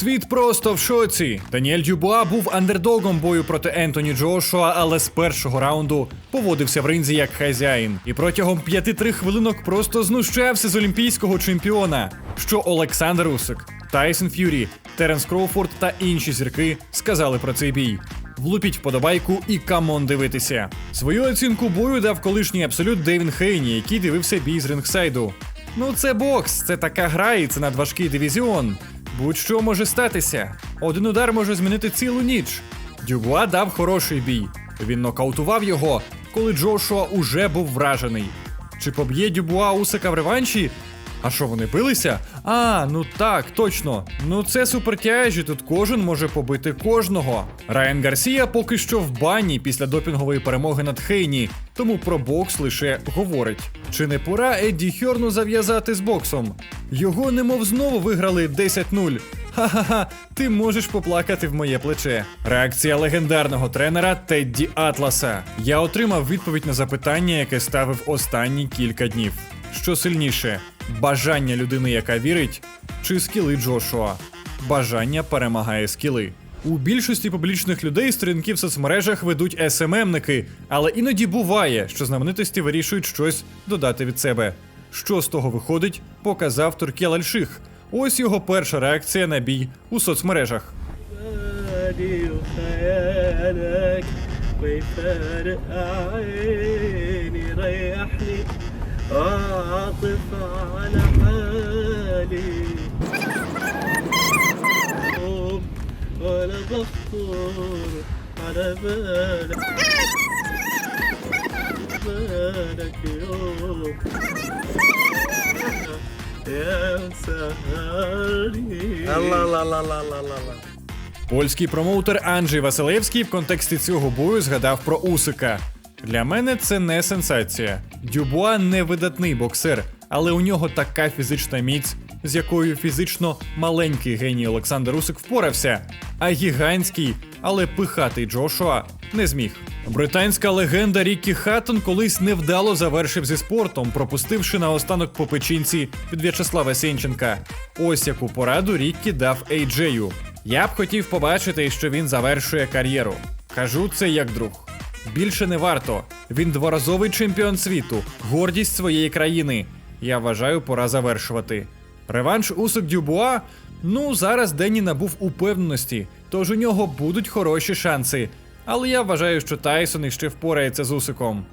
Світ просто в шоці. Даніель Дюбуа був андердогом бою проти Ентоні Джошуа, але з першого раунду поводився в ринзі як хазяїн. І протягом 5-3 хвилинок просто знущався з олімпійського чемпіона. Що Олександр Усик, Тайсон Ф'юрі, Теренс Кроуфорд та інші зірки сказали про цей бій. Влупіть вподобайку і камон дивитися. Свою оцінку бою дав колишній абсолют Дейвін Хейні, який дивився бій з рингсайду. Ну, це бокс, це така гра, і це надважкий дивізіон. Будь-що може статися. Один удар може змінити цілу ніч. Дюбуа дав хороший бій. Він нокаутував його, коли Джошуа уже був вражений. Чи поб'є Дюбуа Усика в реванші? А що вони билися? А, ну так, точно. Ну це супертяжі, тут кожен може побити кожного. Райан Гарсія поки що в бані після допінгової перемоги над Хейні, тому про бокс лише говорить. Чи не пора Едді Хьорну зав'язати з боксом? Його немов знову виграли 10-0. Ха-ха-ха, ти можеш поплакати в моє плече. Реакція легендарного тренера Тедді Атласа. Я отримав відповідь на запитання, яке ставив останні кілька днів. Що сильніше, бажання людини, яка вірить, чи скіли Джошуа? Бажання перемагає скіли. У більшості публічних людей сторінки в соцмережах ведуть СММники, але іноді буває, що знаменитості вирішують щось додати від себе. Що з того виходить, показав Туркел Альших. Ось його перша реакція на бій у соцмережах. بالي وخيالك ويفارق عيني ريحني عاطف على حالي ولا بخطر على بالك بالك يوم يا مسهرني الله الله الله الله الله الله Польський промоутер Анджей Василевський в контексті цього бою згадав про Усика. Для мене це не сенсація. Дюбуа не видатний боксер, але у нього така фізична міць, з якою фізично маленький геній Олександр Усик впорався, а гігантський, але пихатий Джошуа не зміг. Британська легенда Ріккі Хаттон колись невдало завершив зі спортом, пропустивши наостанок по печінці від В'ячеслава Сенченка. Ось яку пораду Ріккі дав Ейджею. Я б хотів побачити, що він завершує кар'єру. Кажу це як друг. Більше не варто. Він дворазовий чемпіон світу, гордість своєї країни. Я вважаю, пора завершувати. Реванш Усик Дюбуа. Ну, зараз Дені набув упевненості, тож у нього будуть хороші шанси. Але я вважаю, що Тайсон іще впорається з Усиком.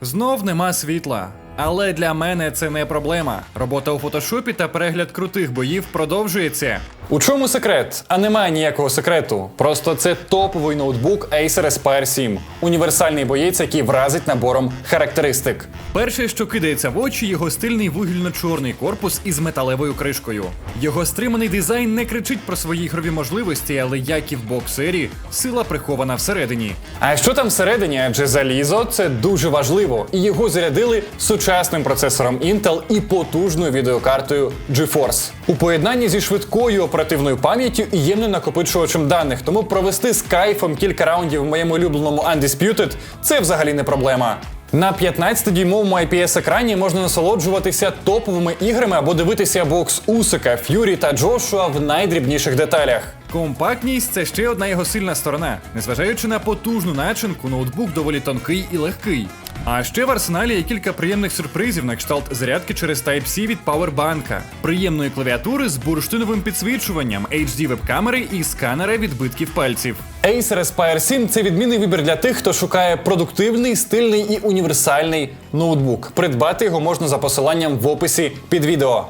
Знов нема світла. Але для мене це не проблема. Робота у фотошопі та перегляд крутих боїв продовжується. У чому секрет? А немає ніякого секрету. Просто це топовий ноутбук Acer Aspire 7. Універсальний боєць, який вразить набором характеристик. Перше, що кидається в очі, його стильний вугільно-чорний корпус із металевою кришкою. Його стриманий дизайн не кричить про свої ігрові можливості, але як і в боксері, сила прихована всередині. А що там всередині? Адже залізо це дуже важливо, і його зарядили сучасним процесором Intel і потужною відеокартою GeForce. У поєднанні зі швидкою оперативною пам'яттю і ємним накопичувачем даних, тому провести з кайфом кілька раундів в моєму улюбленому Undisputed – це взагалі не проблема. На 15-дюймовому IPS-екрані можна насолоджуватися топовими іграми або дивитися бокс Усика, Ф'юрі та Джошуа в найдрібніших деталях. Компактність це ще одна його сильна сторона. Незважаючи на потужну начинку, ноутбук доволі тонкий і легкий. А ще в арсеналі є кілька приємних сюрпризів на кшталт зарядки через Type-C від Powerbank, приємної клавіатури з бурштиновим підсвічуванням, HD веб-камери і сканера відбитків пальців. Acer Aspire 7 – це відмінний вибір для тих, хто шукає продуктивний, стильний і універсальний ноутбук. Придбати його можна за посиланням в описі під відео.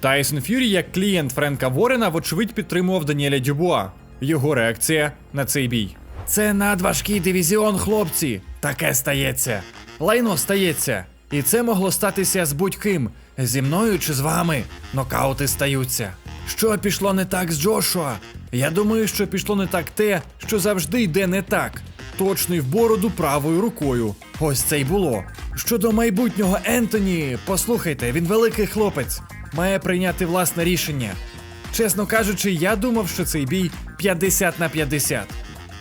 Тайсон Ф'юрі, як клієнт Френка Ворена, вочевидь підтримував Даніеля Дюбуа. Його реакція на цей бій. Це надважкий дивізіон, хлопці. Таке стається. Лайно стається. І це могло статися з будь-ким. Зі мною чи з вами. Нокаути стаються. Що пішло не так з Джошуа? Я думаю, що пішло не так те, що завжди йде не так. Точний в бороду правою рукою. Ось це й було. Щодо майбутнього Ентоні, послухайте, він великий хлопець, має прийняти власне рішення. Чесно кажучи, я думав, що цей бій 50 на 50.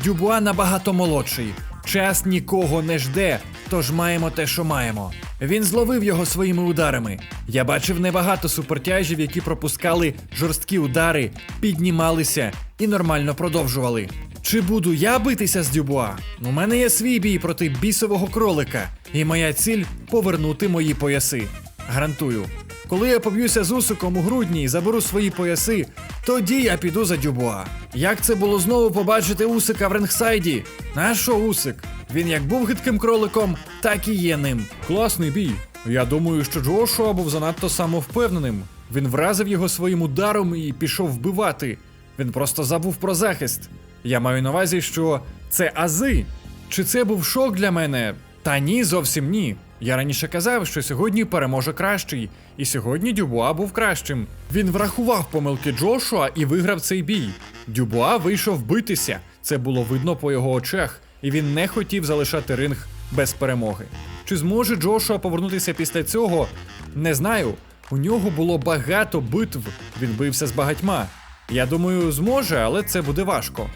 Дюбуа набагато молодший. Час нікого не жде, тож маємо те, що маємо. Він зловив його своїми ударами. Я бачив небагато супертяжів, які пропускали жорсткі удари, піднімалися і нормально продовжували. Чи буду я битися з Дюбуа? У мене є свій бій проти бісового кролика, і моя ціль повернути мої пояси. Гарантую. Коли я поб'юся з Усиком у грудні і заберу свої пояси, тоді я піду за Дюбуа. Як це було знову побачити Усика в Ренгсайді? А що Усик? Він як був гидким кроликом, так і є ним. Класний бій. Я думаю, що Джошуа був занадто самовпевненим. Він вразив його своїм ударом і пішов вбивати. Він просто забув про захист. Я маю на увазі, що це ази. Чи це був шок для мене? Та ні, зовсім ні. Я раніше казав, що сьогодні переможе кращий, і сьогодні Дюбуа був кращим. Він врахував помилки Джошуа і виграв цей бій. Дюбуа вийшов битися. Це було видно по його очах, і він не хотів залишати ринг без перемоги. Чи зможе Джошуа повернутися після цього? Не знаю. У нього було багато битв. Він бився з багатьма. Я думаю, зможе, але це буде важко.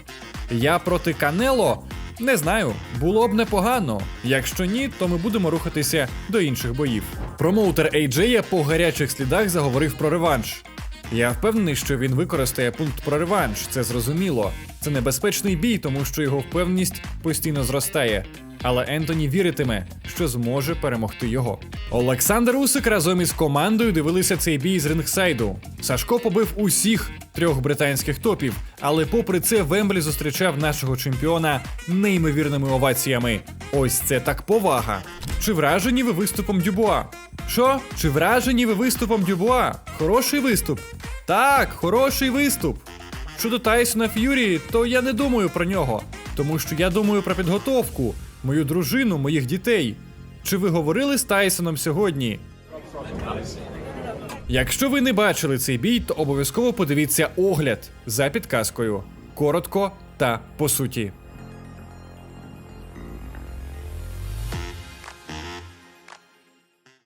Я проти Канело не знаю, було б непогано. Якщо ні, то ми будемо рухатися до інших боїв. Промоутер AJ по гарячих слідах заговорив про реванш. Я впевнений, що він використає пункт про реванш, це зрозуміло. Це небезпечний бій, тому що його впевненість постійно зростає. Але Ентоні віритиме, що зможе перемогти його. Олександр Усик разом із командою дивилися цей бій з рингсайду. Сашко побив усіх трьох британських топів, але попри це Вемблі зустрічав нашого чемпіона неймовірними оваціями. Ось це так повага. Чи вражені ви виступом Дюбуа? Що? Чи вражені ви виступом Дюбуа? Хороший виступ. Так, хороший виступ. Щодо Тайсона Ф'юрі, то я не думаю про нього, тому що я думаю про підготовку, мою дружину, моїх дітей. Чи ви говорили з Тайсоном сьогодні? Якщо ви не бачили цей бій, то обов'язково подивіться огляд за підказкою. Коротко та по суті.